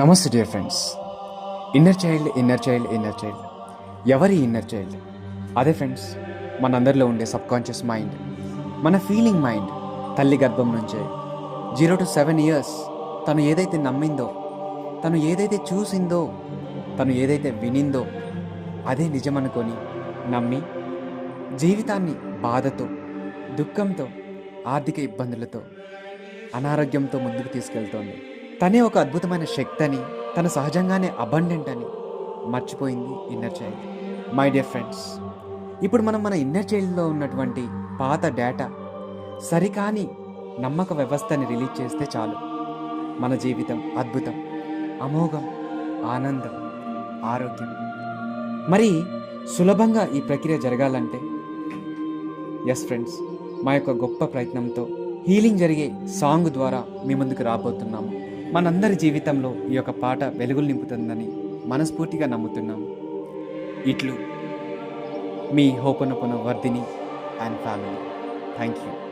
నమస్తే dear friends. Inner child inner child inner child. ఎవరి inner child? అదే friends మనందరిలో ఉండే సబ్కాన్షియస్ మైండ్. మన ఫీలింగ్ మైండ్ తల్లి గర్భం నుంచే. జీరో టు సెవెన్ ఇయర్స్ తను ఏదైతే నమ్మిందో తను ఏదైతే చూసిందో తను ఏదైతే వినిందో అదే నిజమనుకొని నమ్మి జీవితాన్ని బాధతో దుఃఖంతో ఆర్థిక ఇబ్బందులతో అనారోగ్యంతో ముందుకు తీసుకెళ్తోంది. తనే ఒక అద్భుతమైన శక్తి అని తన సహజంగానే అబండెంట్ అని మర్చిపోయింది inner child my dear friends ఇప్పుడు మనం మన ఇన్నర్ చైల్డ్లో ఉన్నటువంటి పాత డేటా సరికాని నమ్మక వ్యవస్థని రిలీజ్ చేస్తే చాలు. మన జీవితం అద్భుతం అమోఘం ఆనందం ఆరోగ్యం. మరి సులభంగా ఈ ప్రక్రియ జరగాలంటే ఎస్ ఫ్రెండ్స్ మా యొక్క గొప్ప ప్రయత్నంతో హీలింగ్ జరిగే సాంగ్ ద్వారా మీ ముందుకు రాబోతున్నాము. మనందరి జీవితంలో ఈ యొక్క పాట వెలుగులు నింపుతుందని మనస్ఫూర్తిగా నమ్ముతున్నాం. ఇట్లు మీ హోపనొపన Vardhini and family. Thank you.